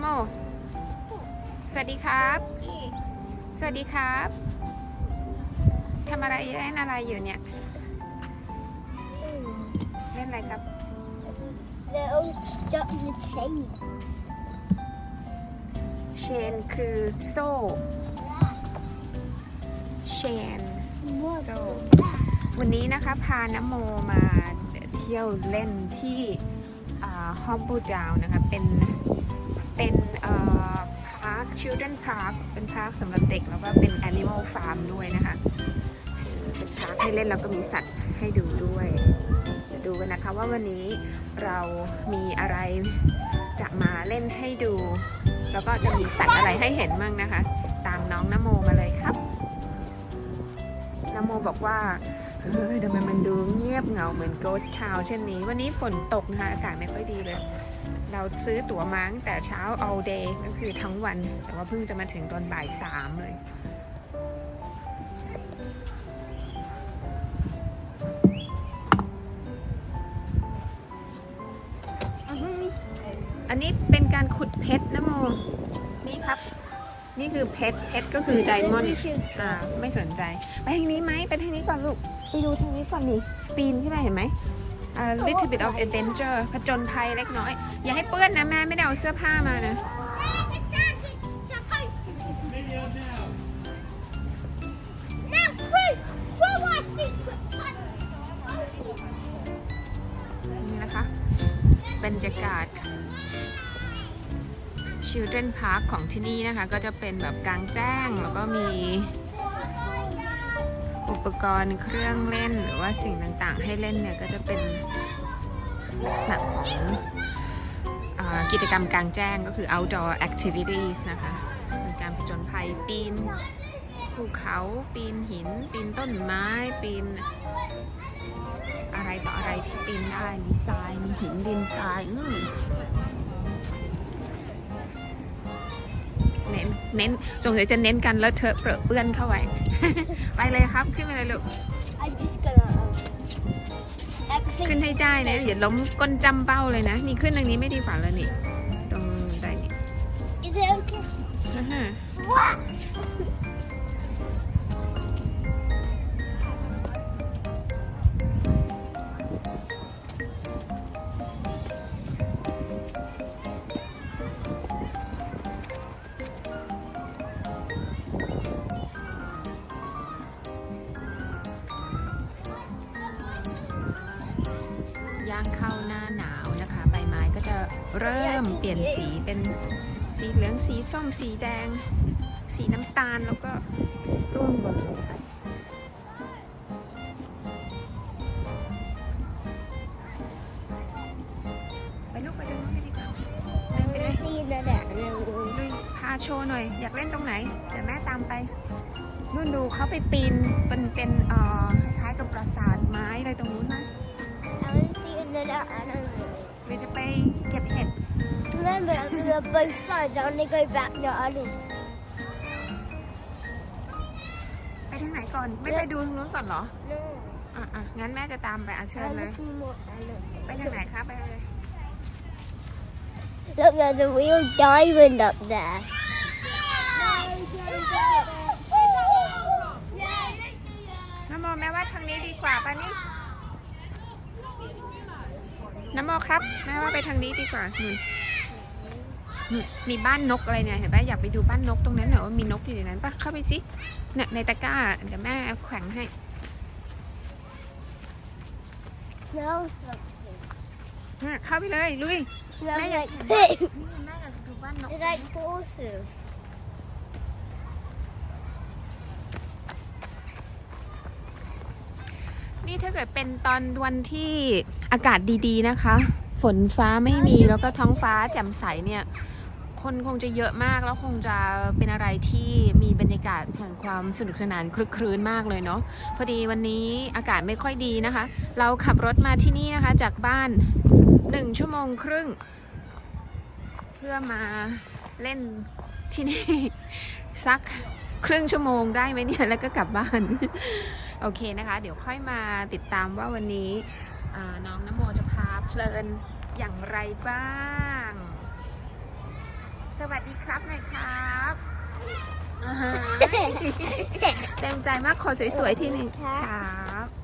โม สวัสดีครับ สวัสดีครับทำอะไรเล่นอะไรอยู่เนี่ย เล่นอะไรครับ They're all stuck in the chain. เชนคือโซ่ เชน โซ่ วันนี้นะคะพาน้ำโมมาเที่ยวเล่นที่ฮอมบูดาวนะคะ เป็น เป็นพาร์ค children park เป็นพาร์คสำหรับเด็กแล้วก็เป็น animal farm ด้วยนะคะ เป็นพาร์คให้เล่นแล้วก็มีสัตว์ให้ดูด้วยเดี๋ยวดูกันนะคะว่าวันนี้เรามีอะไรจะมาเล่นให้ดู แล้วก็จะมีสัตว์อะไรให้เห็นมั่งนะคะ ตามน้องนโมมาเลยครับนโมบอกว่า เฮ้ยทำไมมันดูเงียบเหงาเหมือน Ghost Town เช่นนี้ วันนี้ฝนตกนะคะอากาศไม่ค่อยดีเลย เราซื้อตั๋วมาตั้งแต่เช้า all day ก็คือทั้งวัน แต่ว่าเพิ่งจะมาถึงตอนบ่ายสามเลยอันนี้เป็นการขุดเพชรนะโม นี่ครับ นี่คือเพชร เพชรก็คือไดมอนด์ อ่า ไม่สนใจ ไปทางนี้ไหม ไปทางนี้ก่อนลูก ไปดูทางนี้ก่อนนี่ปีนขึ้นไปเห็นไหมอ่า little bit of adventure ผจญภัยเล็กน้อย อย่าให้เปื้อนนะแม่ไม่ได้เอาเสื้อผ้ามานะ นี่นะคะบรรยากาศ Children Park ของที่นี่นะคะ ก็จะเป็นแบบกลางแจ้ง แล้วก็มี ปกรณ์เครื่องเล่นหรือว่าสิ่งต่างๆ ให้เล่นเนี่ยก็จะเป็นลักษณะของอกิจกรรมกลางแจ้งก็คือ outdoor activities นะคะมีการผจญภัยปีนภูเขาปีนหิน ปีนต้นไม้ปีน อะไรต่ออะไรที่ปีนได้มีทรายมีหินดินทรายเน้นเน้นสงสัยจะเน้นกันแล้วเธอเปรอะเปื้อนเข้าไว้ ไปเลยครับขึ้นไปเลยลูก I'm just gonna um, exit. ขึ้นให้ได้นะอย่าล้มก้นจำเป้าเลยนะ นี่ขึ้นตรงนี้ไม่ดีฝ่าแล้วนี่ ตรงใดนี่ Is it okay? อ่าฮะ What? างเข้าหน้าหนาวนะคะ ใบไม้ก็จะเริ่มเปลี่ยนสีเป็นสีเหลืองสีส้มสีแดง สีน้ำตาลแล้วก็ร่วงหล่นลงไปไปลูกไปตรงนู้นเลยดีกว่าเดินไปเลยลุยพาโชว์หน่อย อยากเล่นตรงไหน เดี๋ยวแม่ตามไปนู่นดูเขาไปปีนเป็นเป็นเอ่อคล้ายๆกับปราสาทไม้อะไรตรงนู้นนะ want to see another animal. หรือจะไปเก็บเห็ด Remember, the both sides. I want to go back the alley. ไปทางไหนก่อน ไม่ไปดูทางนู้นก่อนเหรอ No. อะอะงั้นแม่จะตามไปอะเชิ I ญเล want ย to see more animals. ไปทางไหนคะไปเลย Look, there's a real diamond up there. น้ำโมแม่ว่าทางนี้ดีกว่าป่ะนี่ น้ำโมครับแม่ว่าไปทางนี้ดีกว่านู่นนู่นมีบ้านนกอะไรเนี่ยเห็นปะอยากไปดูบ้านนกตรงนั้นเหรอว่ามีนกอยู่ในนั้นปะเข้าไปสิเนี่ยในตะกร้าเดี๋ยวแม่แขวนให้ Smell something. น่ะเข้าไปเลยลุย Smells Maya. like นี่แม่อยากดูบ้านนก It's like horses. นี่ถ้าเกิดเป็นตอนวันที่อากาศดีๆนะคะ ฝนฟ้าไม่มีแล้วก็ท้องฟ้าแจ่มใสเนี่ย คนคงจะเยอะมากแล้วคงจะเป็นอะไรที่มีบรรยากาศแห่งความสนุกสนานคลึกครื้นมากเลยเนาะพอดีวันนี้อากาศไม่ค่อยดีนะคะ เราขับรถมาที่นี่นะคะจากบ้านหนึ่งชั่วโมงครึ่ง เพื่อมาเล่นที่นี่ สักครึ่งชั่วโมงได้ไหมเนี่ย แล้วก็กลับบ้าน โอเคนะคะ เดี๋ยวค่อยมาติดตามว่าวันนี้อ่าน้องน้ำโมจะพาเพลินอย่างไรบ้าง สวัสดีครับหน่อยครับอ่าฮะเต็มใจมากขอสวยๆที่หนึ่งครับ